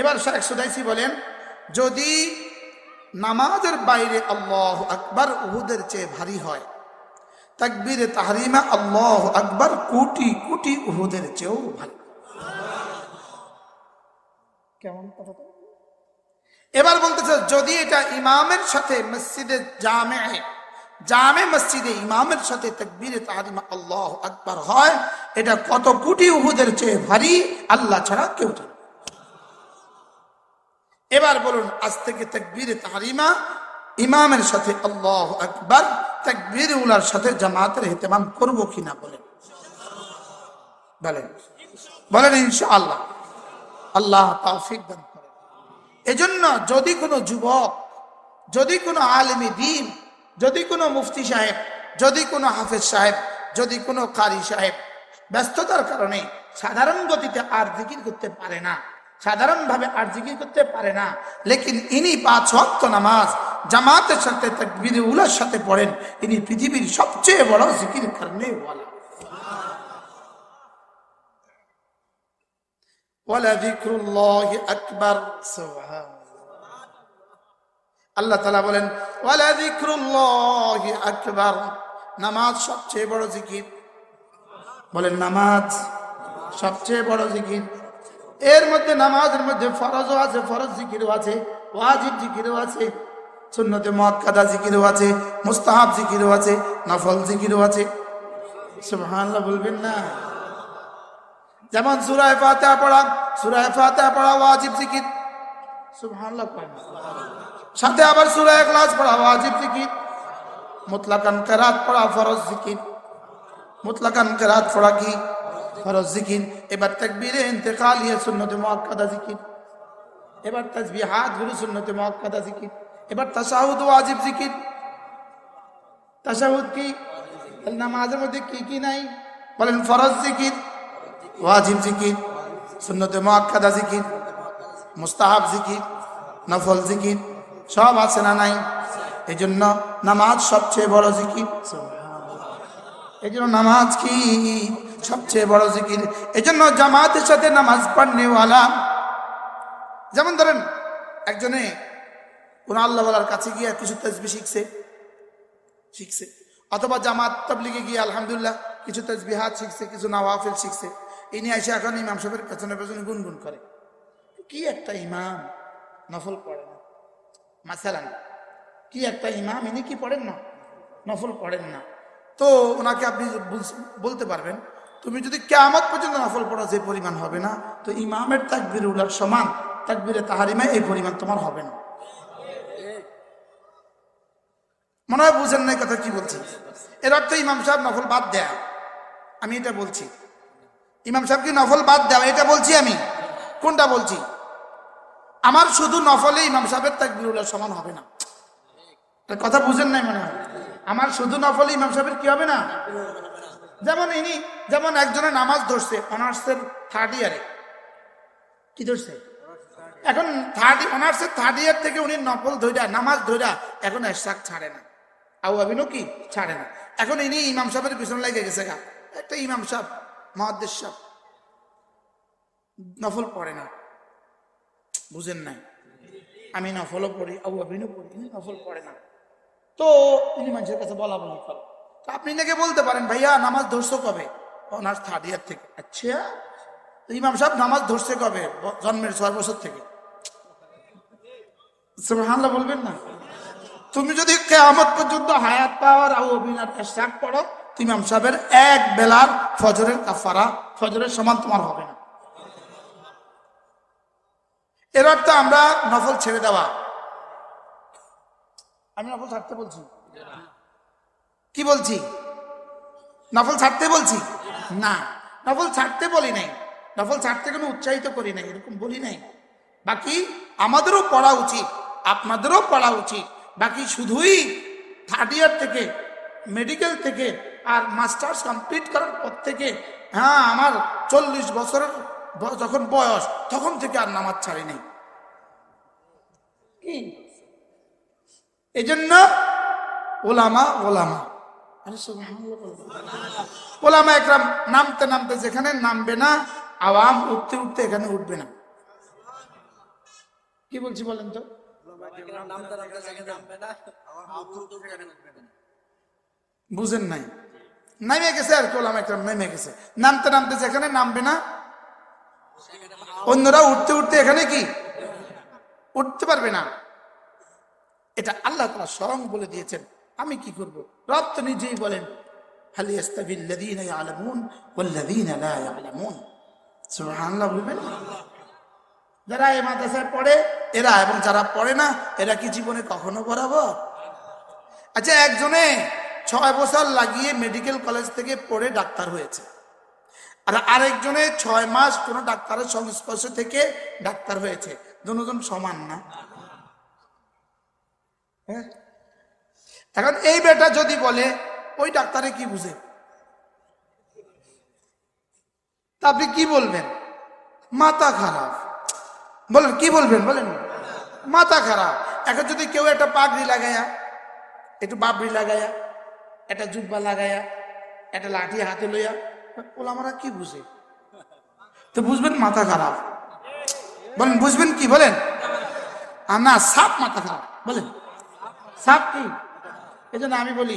এবার শেখ সুদাইসি বলেন, যদি নামাজের বাইরে আল্লাহ আকবার উহুদের চেয়ে ভারী হয়, তাকবীর তাহারিমা আল্লাহ আকবার কোটি কোটি উহুদের চেয়েও ভারী কেমন? এবার বলতেছে, যদি এটা ইমামের সাথে মসজিদে জামে জামে মসজিদে ইমামের সাথে তকবীরে তাহারিমা আল্লাহ আকবার হয়, এটা কত কোটি উহুদের চেয়ে ভারী আল্লাহ ছাড়া কেউ জানে। এবার বলুন, আজ থেকে তকবীরে তাহারিমা, ইমামের সাথে আল্লাহ আকবার তকবীর উলার সাথে জামাতের হেতেমাম করব কিনা বলেন। বলেন। বলেন, ইনশাআল্লাহ। আল্লাহ তাওফিক দান করেন। এজন্য যদি কোনো যুবক, যদি কোনো আলেমী দিন, যদি কোনো মুফতি সাহেব, যদি কোনো হাফেজ সাহেব, যদি কোনো কারি সাহেব, ব্যস্ততার কারণে সাধারণ গতিতে আর জিকির করতে পারে না। সাধারণভাবে আর জিকির করতে পারে না। লেকিন ইনি পাঁচ অক্ত নামাজ, জামাতের সাথে, তকবির উলার সাথে পড়েন। ইনি পৃথিবীর সবচেয়ে বড় জিকির কারণে বলা। আল্লাহ তালা বলেন আকবার, নামাজ সবচেয়ে বড় জিকির। বলেন, নামাজ সবচেয়ে বড় জিকির। এর মধ্যে নামাজের মধ্যে ফরজও আছে, ফরজ জিকিরও আছে, ওয়াজিব জিকিরও আছে, সুন্নতে মুআক্কাদা জিকিরও আছে, মুস্তাহাব জিকিরও আছে, নফল জিকিরও আছে। সুবহানাল্লাহ বলবেন না? যেমন সুরায় ফাতিহা পড়া সুরায় ফাতিহা পড়া ওয়াজিব জিকির। সুবহানাল্লাহ সাথে আবার সুরায় ইখলাস পড়া, ওয়াজিব জিকির। মুতলাকান কেরাত পড়া, ফরজ জিকির। মুতলাকান কিরাত পড়া কি? ফরজ জিকির, এবার তাকবীরে ইন্তেকাল ইয়ে সুন্নতে মুআক্কাদা জিকির, এবার তাসবিহাতগুলো সুন্নতে মুআক্কাদা জিকির, এবার তাশাহুদ ওয়াজিব জিকির। তাশাহুদ কি? নামাজের মধ্যে কি কি নাই? বলেন ফরজ জিকির, ওয়াজিব জিকির, সুন্নতে মুআক্কাদা জিকির, মুস্তাহাব জিকির, নফল জিকির, সব আছে না নাই? এই জন্য নামাজ সবচেয়ে বড় জিকির। এই জন্য নামাজ কি? সবচেয়ে বড় জিকির। এই জন্য জামাতের সাথে নামাজ পড়নেওয়ালা, যেমন ধরেন একজনে কোন আল্লাহ বলার কাছে গিয়ে কিছু তসবি শিখছে শিখছে। অথবা জামাত তবলিগে গিয়ে আলহামদুলিল্লাহ কিছু তসবিহাত শিখছে, কিছু নওয়াফিল শিখছে। ইনি এসে এখন ইমাম সাহেবের পেছনে পেছনে গুনগুন করে। কি একটা ইমাম নফল পড়ে না। মাসালান, কি একটা ইমাম, ইনি কি পড়েন না? নফল পড়েন না। তো ওনাকে আপনি বলতে পারবেন তুমি যদি কেয়ামত পর্যন্ত নফল পড়ো, যে পরিমাণ হবে না, তো ইমামের তাকবির উলার সমান, তাকবিরে তাহারিমা এই পরিমাণ তোমার হবে না। মনে হয় বুঝেন না কথা কি বলছি? এর অর্থ ইমাম সাহেব নফল বাদ দেয়া। আমি এটা বলছি। ইমাম সাহেব কি নফল বাদ দেওয়া এটা বলছি আমি। কোনটা বলছি? আমার শুধু নফলে ইমাম সাহেবের তাকবিরুল্লাহ সমান হবে না। কথা বুঝেন নাই মনে হয়? আমার শুধু নফলে ইমাম সাহেবের কি হবে না? যেমন ইনি, যেমন একজনের নামাজ ধরছে, অনার্সের থার্ড ইয়ারে কি ধরছে? এখন থার্ড অনার্সের থার্ড ইয়ার থেকে উনি নফল ধৈরা নামাজ ধৈরা এখন এসাক ছাড়ে না। আউ আবিনও কি? ছাড়ে না। এখন ইনি ইমাম সাহেবের পিছনে লেগে গেছে গা। একটা ইমাম সাহেব, মহাদ্দেশ নফল পড়ে না। বুঝেন নাই। আমি নফলও পড়ি, আবু আবিনও পড়ি নফল পড়ে না। তো ইনি মানুষের কাছে বলা বলি করে। আপনি নাকি বলতে পারেন, ভাইয়া, নামাজ ধরছো কবে? অনার্স থার্ড ইয়ার থেকে। আচ্ছা ইমাম সাহেব নামাজ ধরছে কবে? জন্মের ছয় বছর থেকে। সুবহানাল্লাহ বলবেন না। তুমি যদি কেয়ামত পর্যন্ত হায়াত পাওয়ার আবু অবিনার শাক পড়ো ইমাম সাহেবের এক বেলার ফজরের কাফারা ফজরের সমান তোমার হবে না। এর অর্থ আমরা নফল ছেড়ে দেওয়া। আমি নফল ছাড়তে বলছি? কি বলছি? নফল ছাড়তে বলছি? না, নফল ছাড়তে বলি নাই। নফল ছাড়তে কোনো উৎসাহিত করি নাই, এরকম বলি নাই। বাকি আমাদেরও পড়া উচিত, আপনাদেরও পড়া উচিত। বাকি শুধুই থার্ড ইয়ার থেকে মেডিকেল থেকে আর মাস্টার্স কমপ্লিট করার পর থেকে হ্যাঁ আমার চল্লিশ বছরের যখন বয়স, তখন থেকে আর নামাজ ছাড়ি নাই। কি? এই জন্য ওলামা ওলামা। ওলামা একরাম নামতে নামতে যেখানে নামবে না, আওয়াম উঠতে উঠতে এখানে উঠবে না। কি বলছি বলেন তো? বুঝেন নাই। নামে গেছে আর কোলাম একরাম নেমে গেছে। নামতে নামতে যেখানে নামবে না, অন্যরা উঠতে উঠতে এখানে কি? উঠতে পারবে না। এটা আল্লাহ তালা স্বয়ং বলে দিয়েছেন। আমি কি করব? রব তো নিজেই বলেন বলবেন যারা এই মাদ্রাসায় পড়ে, এরা এবং যারা পড়ে না, এরা কি জীবনে কখনো বরাবর আচ্ছা একজনে ছয় বছর লাগিয়ে মেডিকেল কলেজ থেকে পড়ে ডাক্তার হয়েছে। আর আরেকজনে ছয় মাস কোনো ডাক্তারের সংস্পর্শ থেকে ডাক্তার হয়েছে। দুজন সমান না? হ্যাঁ? এখন এই বেটা যদি বলে, ওই ডাক্তারে কি বুঝে? তা আপনি কি বলবেন? মাথা খারাপ। বলেন, কি বলবেন? বলেন। মাথা খারাপ। এখন যদি কেউ একটা পাগড়ি লাগায়া, একটু বাবরি লাগায়া, একটা জুব্বা লাগায়া, একটা লাঠি হাতে লইয়া, ওলা আমরা কি বুঝে? তো বুঝবেন মাথা খারাপ। বলেন, বুঝবেন কি? বলেন। না, সাপ মাথা খারাপ। বলেন। সাপ কি? এই আমি বলি